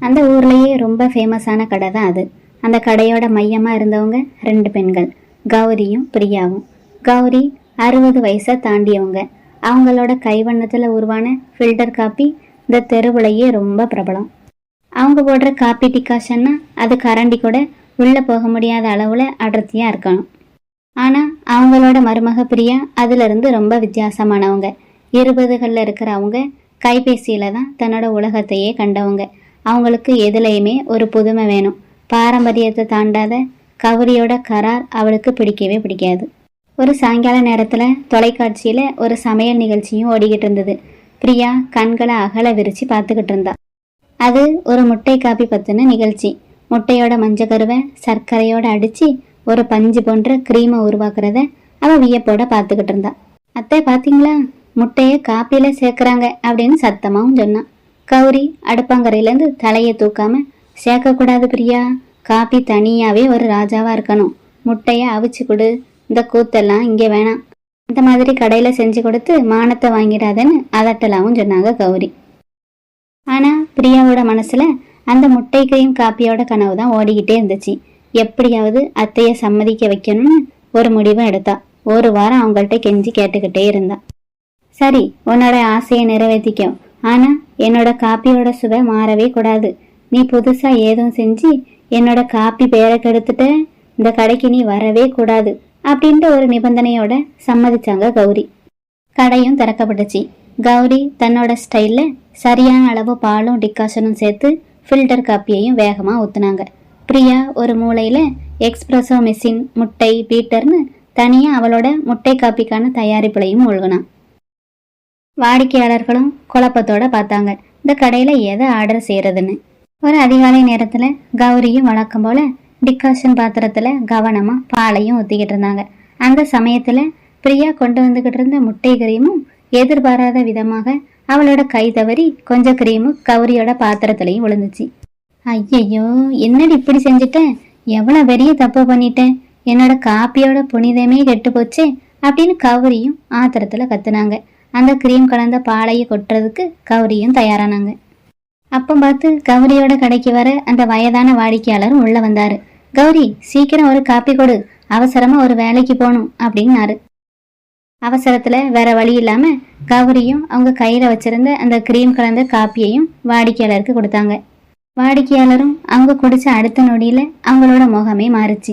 அந்த ஊர்லேயே ரொம்ப ஃபேமஸான கடை தான் அது. அந்த கடையோட மையமாக இருந்தவங்க ரெண்டு பெண்கள் கௌரியும் பிரியாவும். கௌரி அறுபது வயசை தாண்டியவங்க. அவங்களோட கைவண்ணத்தில் உருவான ஃபில்டர் காப்பி இந்த தெருவுலையே ரொம்ப பிரபலம். அவங்க போடுற காப்பி டிகாஷன்னா அது கரண்டி கூட உள்ளே போக முடியாத அளவில் அடர்த்தியாக இருக்கணும். ஆனால் அவங்களோட மருமக பிரியா அதிலிருந்து ரொம்ப வித்தியாசமானவங்க. இருபதுகளில் இருக்கிற அவங்க கைபேசியில் தான் தன்னோட உலகத்தையே கண்டவங்க. அவங்களுக்கு எதுலேயுமே ஒரு புதுமை வேணும். பாரம்பரியத்தை தாண்டாத கௌரியோட கரார் அவளுக்கு பிடிக்கவே பிடிக்காது. ஒரு சாயங்கால நேரத்தில் தொலைக்காட்சியில் ஒரு சமையல் நிகழ்ச்சியும் ஓடிக்கிட்டு இருந்தது. பிரியா கண்களை அகல விரித்து பார்த்துக்கிட்டு இருந்தா. அது ஒரு முட்டை காப்பி பற்றின நிகழ்ச்சி. முட்டையோட மஞ்சக்கருவை சர்க்கரையோட அடித்து ஒரு பஞ்சு போன்ற க்ரீமை உருவாக்குறத அவள் வியப்போட பார்த்துக்கிட்டு இருந்தா. அத்தை பார்த்தீங்களா முட்டையை காப்பியில் சேர்க்குறாங்க அப்படின்னு சத்தமாகவும் சொன்னான் கௌரி அடுப்பாங்கரையிலேருந்து தலையை தூக்காம சேர்க்கக்கூடாது பிரியா. காப்பி தனியாகவே ஒரு ராஜாவாக இருக்கணும். முட்டையை அவிச்சு கொடு. இந்த கூத்தெல்லாம் இங்கே வேணாம். இந்த மாதிரி கடையில் செஞ்சு கொடுத்து மானத்தை வாங்கிடாதேன்னு அதட்டலாவும் சொன்னாங்க கௌரி. ஆனால் பிரியாவோட மனசில் அந்த முட்டை கிரீம் காப்பியோட கனவு தான் ஓடிக்கிட்டே இருந்துச்சு. எப்படியாவது அத்தையை சம்மதிக்க வைக்கணும்னு ஒரு முடிவை எடுத்தா. ஒரு வாரம் அவங்கள்ட்ட கெஞ்சி கேட்டுக்கிட்டே இருந்தா. சரி உன்னோட ஆசையை நிறைவேற்றிக்கும் ஆனால் என்னோட காப்பியோட சுவை மாறவே கூடாது. நீ புதுசாக ஏதும் செஞ்சு என்னோட காப்பி பேரை கெடுத்துட்ட இந்த கடைக்கு நீ வரவே கூடாது அப்படின்ட்டு ஒரு நிபந்தனையோட சம்மதிச்சாங்க கௌரி. கடையும் திறக்கப்பட்டுச்சு. கௌரி தன்னோட ஸ்டைலில் சரியான அளவு பாலும் டிகாஷனும் சேர்த்து ஃபில்டர் காப்பியையும் வேகமாக ஊற்றுனாங்க பிரியா ஒரு மூலையில எக்ஸ்பிரஸோ மெஷின் முட்டை பீட்டர்னு தனியாக அவளோட முட்டை காப்பிக்கான தயாரிப்புலையும் மூழ்கினான் வாடிக்கையாளர்களும் குழப்பத்தோட பார்த்தாங்க. இந்த கடையில் எதை ஆர்டர் செய்கிறதுன்னு ஒரு அதிகாலை நேரத்தில் கௌரியும் வழக்கம் போல் டிகாஷன் பாத்திரத்தில் கவனமாக பாலையும் ஊற்றிக்கிட்டு இருந்தாங்க. அந்த சமயத்தில் பிரியா கொண்டு வந்துக்கிட்டு இருந்த முட்டை கிரீமும் எதிர்பாராத விதமாக அவளோட கை தவறி கொஞ்சம் கிரீமும் கௌரியோட பாத்திரத்துலையும் விழுந்துச்சு. ஐயையோ என்னடி இப்படி செஞ்சுட்டேன் எவ்வளோ பெரிய தப்பு பண்ணிட்டேன் என்னோட காப்பியோட புனிதமே கெட்டு போச்சே அப்படின்னு கௌரியும் ஆத்திரத்தில் கத்துனாங்க. அந்த கிரீம் கலந்த பாலையை கொட்டுறதுக்கு கௌரியும் தயாரானாங்க. அப்போ பார்த்து கௌரியோட கடைக்கு வர அந்த வயதான வாடிக்கையாளரும் உள்ள வந்தாரு. கௌரி சீக்கிரம் ஒரு காப்பி கொடு. அவசரமா ஒரு வேலைக்கு போகணும் அப்படின்னாரு. அவசரத்துல வேற வழி இல்லாம கௌரியும் அவங்க கையில் வச்சிருந்த அந்த கிரீம் கலந்த காப்பியையும் வாடிக்கையாளருக்கு கொடுத்தாங்க. வாடிக்கையாளரும் அவங்க குடிச்ச அடுத்த நொடியில அவங்களோட முகமே மாறுச்சு.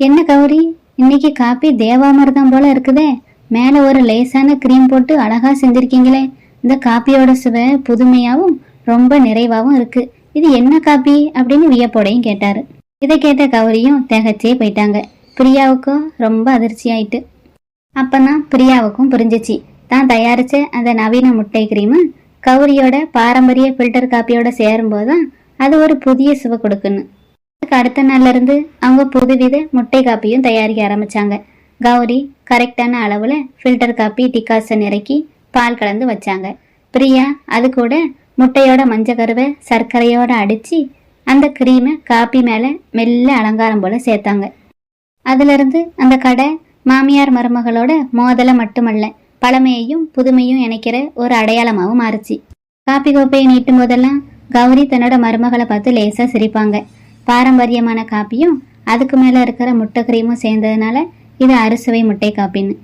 என்ன கௌரி இன்னைக்கு காப்பி தேவாமிர்தம் போல இருக்குதே. மேல ஒரு லேசான க்ரீம் போட்டு அழகா செஞ்சுருக்கீங்களே. இந்த காப்பியோட சுவை புதுமையாகவும் ரொம்ப நிறைவாவும் இருக்கு. இது என்ன காப்பி? அப்படின்னு வியப்போடையும் கேட்டாரு. இதை கேட்ட கௌரியும் திகச்சே போயிட்டாங்க. பிரியாவுக்கும் ரொம்ப அதிர்ச்சி ஆயிட்டு அப்பதான் பிரியாவுக்கும் புரிஞ்சிச்சு. தான் தயாரிச்ச அந்த நவீன முட்டை கிரீமு கௌரியோட பாரம்பரிய ஃபில்டர் காப்பியோட சேரும்போது தான் அது ஒரு புதிய சுவை கொடுக்குன்னு. அதுக்கு அடுத்த நாள்ல இருந்து அவங்க புதுவித முட்டை காப்பியும் தயாரிக்க ஆரம்பிச்சாங்க. கௌரி கரெக்டான அளவில் ஃபில்டர் காப்பி டிகாசன் நிறக்கி பால் கலந்து வச்சாங்க. பிரியா அது கூட முட்டையோட மஞ்சள் கருவை சர்க்கரையோட அடித்து அந்த க்ரீமை காப்பி மேலே மெல்ல அலங்காரம் போல் சேர்த்தாங்க. அதிலிருந்து அந்த கடை மாமியார் மருமகளோட மோதலை மட்டுமல்ல பழமையையும் புதுமையும் இணைக்கிற ஒரு அடையாளமாகவும் மாறுச்சு. காப்பி கோப்பையை நீட்டும் போதெல்லாம் கௌரி தன்னோட மருமகளை பார்த்து லேசாக சிரிப்பாங்க. பாரம்பரியமான காப்பியும் அதுக்கு மேலே இருக்கிற முட்டை கிரீமும் சேர்ந்ததுனால இது அரசவை முட்டை காப்பின்னு.